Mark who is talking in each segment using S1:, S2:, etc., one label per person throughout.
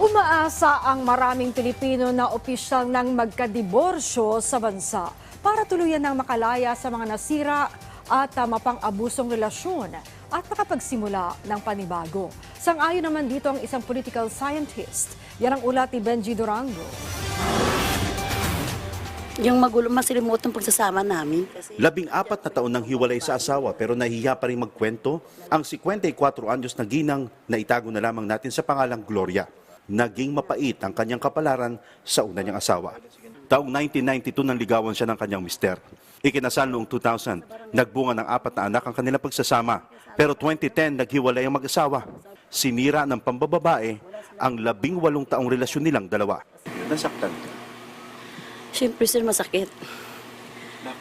S1: Umaasa ang maraming Pilipino na opisyal ng magkadiborsyo sa bansa para tuluyan ng makalaya sa mga nasira at uh, mapang-abusong relasyon at makapagsimula ng panibago. Sang-ayon naman dito ang isang political scientist. Yan ang ulat ni Benji Durango.
S2: Yung magulo, masilimutan pagsasama namin. Kasi
S3: Labing apat na taon nang hiwalay sa asawa pero nahihiya pa rin magkwento ang 54 anyos na ginang na itago na lamang natin sa pangalang Gloria. Naging mapait ang kanyang kapalaran sa una niyang asawa. Taong 1992 nang ligawan siya ng kanyang mister. Ikinasal noong 2000, nagbunga ng apat na anak ang kanilang pagsasama. Pero 2010 naghiwalay ang mag-asawa. Sinira ng pambababae ang labing walong taong relasyon nilang dalawa. Nasaktan ka.
S2: Siyempre sir, masakit.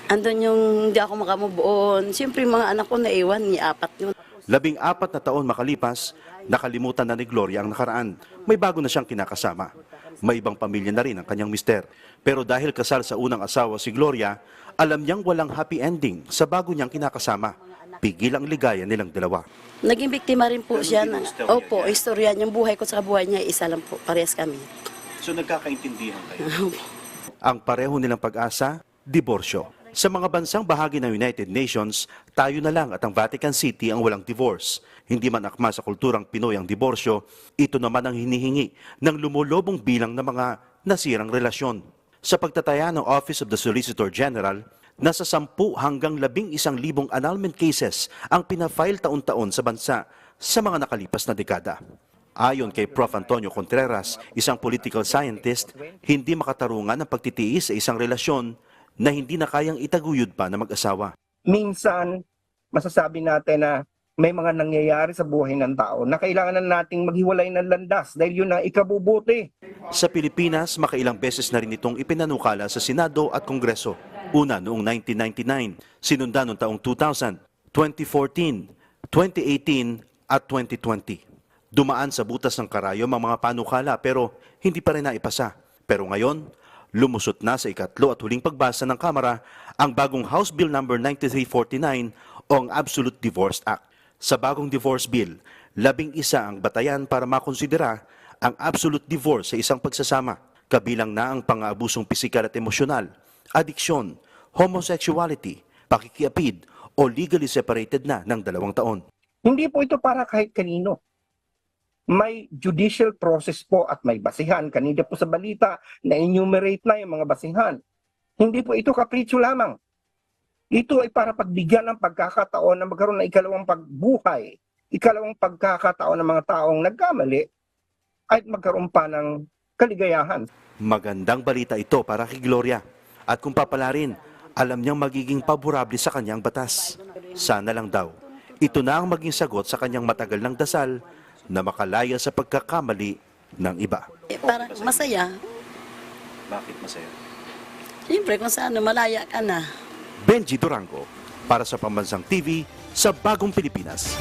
S2: Andun yung hindi ako makamubuon. Siyempre mga anak ko naiwan, ni apat yun.
S3: Labing apat na taon makalipas, nakalimutan na ni Gloria ang nakaraan. May bago na siyang kinakasama. May ibang pamilya na rin ang kanyang mister. Pero dahil kasal sa unang asawa si Gloria, alam niyang walang happy ending sa bago niyang kinakasama. Pigil ang ligaya nilang dalawa.
S2: Naging biktima rin po
S3: Pero
S2: siya.
S3: hindi
S2: Na,
S3: mo istorya
S2: opo,
S3: niya.
S2: istorya niya. Yung buhay ko sa buhay niya, isa lang po. Parehas kami.
S3: So nagkakaintindihan kayo? ang pareho nilang pag-asa, diborsyo. Sa mga bansang bahagi ng United Nations, tayo na lang at ang Vatican City ang walang divorce. Hindi man akma sa kulturang Pinoy ang diborsyo, ito naman ang hinihingi ng lumulobong bilang ng mga nasirang relasyon. Sa pagtataya ng Office of the Solicitor General, nasa 10 hanggang 11 libong annulment cases ang pinafile taon-taon sa bansa sa mga nakalipas na dekada. Ayon kay Prof. Antonio Contreras, isang political scientist, hindi makatarungan ang pagtitiis sa isang relasyon na hindi na kayang itaguyod pa na mag-asawa.
S4: minsan masasabi natin na may mga nangyayari sa buhay ng tao na kailangan na nating maghiwalay ng landas dahil yun ang ikabubuti.
S3: Sa Pilipinas, makailang beses na rin itong ipinanukala sa Senado at Kongreso. Una noong 1999, sinundan noong taong 2000, 2014, 2018 at 2020. Dumaan sa butas ng karayom ang mga panukala pero hindi pa rin naipasa. Pero ngayon, lumusot na sa ikatlo at huling pagbasa ng Kamara ang bagong House Bill No. 9349 o ang Absolute Divorce Act. Sa bagong divorce bill, labing isa ang batayan para makonsidera ang absolute divorce sa isang pagsasama. Kabilang na ang pang-aabusong pisikal at emosyonal, adiksyon, homosexuality, pakikiapid o legally separated na ng dalawang taon.
S4: Hindi po ito para kahit kanino. May judicial process po at may basihan. Kanina po sa balita na enumerate na yung mga basihan. Hindi po ito kapritsyo lamang. Ito ay para pagbigyan ng pagkakataon na magkaroon ng ikalawang pagbuhay, ikalawang pagkakataon ng mga taong nagkamali at magkaroon pa ng kaligayahan.
S3: Magandang balita ito para kay Gloria. At kung papalarin, alam niyang magiging paborable sa kanyang batas. Sana lang daw, ito na ang maging sagot sa kanyang matagal ng dasal na makalaya sa pagkakamali ng iba.
S2: Eh, para masaya.
S3: Bakit masaya?
S2: Siyempre kung saan malaya ka na.
S3: Benji Durango para sa Pambansang TV sa Bagong Pilipinas.